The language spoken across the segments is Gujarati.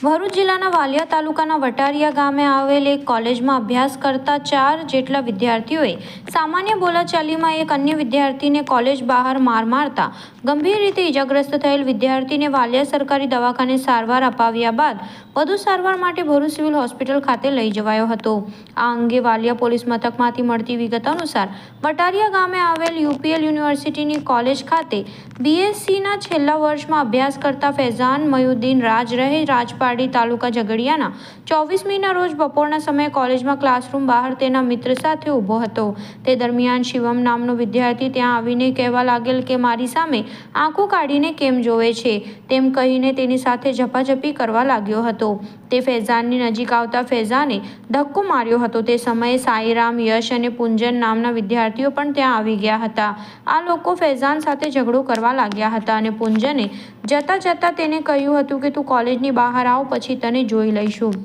ભરૂચ જિલ્લાના વાલિયા તાલુકાના વટારિયા ગામે આવેલ એક કોલેજમાં અભ્યાસ કરતા ચાર જેટલા વિદ્યાર્થીઓએ સામાન્ય બોલાચાલીમાં એક અન્ય વિદ્યાર્થીને કોલેજ બહાર માર મારતા ગંભીર રીતે ઇજાગ્રસ્ત થયેલ વિદ્યાર્થીને વાલિયા સરકારી દવાખાને સારવાર અપાવ્યા બાદ વધુ સારવાર માટે ભરૂચ સિવિલ હોસ્પિટલ ખાતે લઈ જવાયો હતો. આ અંગે વાલિયા પોલીસ મથકમાંથી મળતી વિગત અનુસાર વટારિયા ગામે આવેલ યુપીએલ યુનિવર્સિટીની કોલેજ ખાતે બીએસસીના છેલ્લા વર્ષમાં અભ્યાસ કરતા ફૈઝાન મયુદ્દીન રાજ રહે રાજપાડી તાલુકા ઝઘડિયાના ચોવીસમીના રોજ બપોરના સમયે કોલેજમાં ક્લાસરૂમ બહાર તેના મિત્ર સાથે ઊભો હતો. તે દરમિયાન શિવમ નામનો વિદ્યાર્થી ત્યાં આવીને કહેવા લાગેલ કે, મારી સામે આંખો કાઢીને કેમ જોવે છે? તેમ કહીને તેની સાથે ઝપાઝપી કરવા લાગ્યો હતો. તે ફૈઝાનની નજીક આવતા ફૈઝાને ધક્કો માર્યો હતો. તે સમયે સાઈરામ, યશ અને પુંજન નામના વિદ્યાર્થીઓ પણ ત્યાં આવી ગયા હતા. આ લોકો ફૈઝાન સાથે ઝઘડો કરવા લાગ્યા હતા અને પુંજને જતા જતા તેને કહ્યું હતું કે, તું કોલેજની બહાર આવ પછી તને જોઈ લઈશું.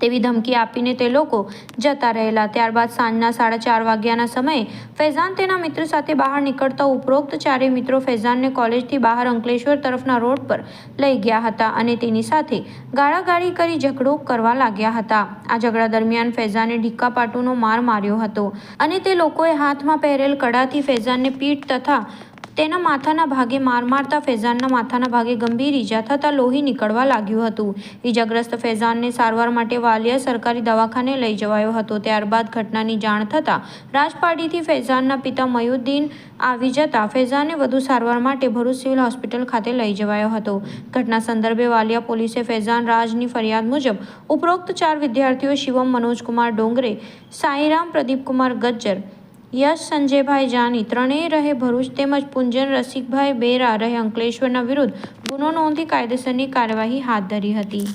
તેવી ધમકી આપીને તે લોકો જતા રહેલા. ત્યારબાદ સાંજના સાડા ચાર વાગ્યાના સમયે ફૈઝાન તેના મિત્ર સાથે બહાર નીકળતા ઉપરોક્ત ચારેય મિત્રો ફૈઝાનને કોલેજથી બહાર અંકલેશ્વર તરફના રોડ પર લઈ ગયા હતા અને તેની સાથે ગાળાગાળી કરી ઝઘડો કરવા લાગ્યા હતા. આ ઝઘડા દરમિયાન ફૈઝાને ઢીકાપાટુનો માર માર્યો હતો અને તે લોકોએ હાથમાં પહેરેલ કડાથી ફૈઝાનને પીઠ તથા તેના માથાના ભાગે માર મારતા ફેઝાનના માથાના ભાગે ગંભીર ઈજા થતાં લોહી નીકળવા લાગ્યું હતું. ઈજાગ્રસ્ત ફૈઝાનને સારવાર માટે વાલિયા સરકારી દવાખાને લઈ જવાયો હતો. ત્યારબાદ ઘટનાની જાણ થતાં રાજપાડીથી ફૈઝાનના પિતા મયુદ્દીન આવી જતા ફેઝાનને વધુ સારવાર માટે ભરૂચ સિવિલ હોસ્પિટલ ખાતે લઈ જવાયો હતો. ઘટના સંદર્ભે વાલિયા પોલીસે ફૈઝાન રાજની ફરિયાદ મુજબ ઉપરોક્ત ચાર વિદ્યાર્થીઓ શિવમ મનોજકુમાર ડોંગરે, સાઈરામ પ્રદીપકુમાર ગજ્જર યશ, સંજયભાઈ જાની, ત્રણેય રહે ભરૂચ તેમજ પુંજન, રસિકભાઈ બેરા રહે અંકલેશ્વરના વિરુદ્ધ ગુનો નોંધી કાયદેસરની કાર્યવાહી હાથ ધરી હતી.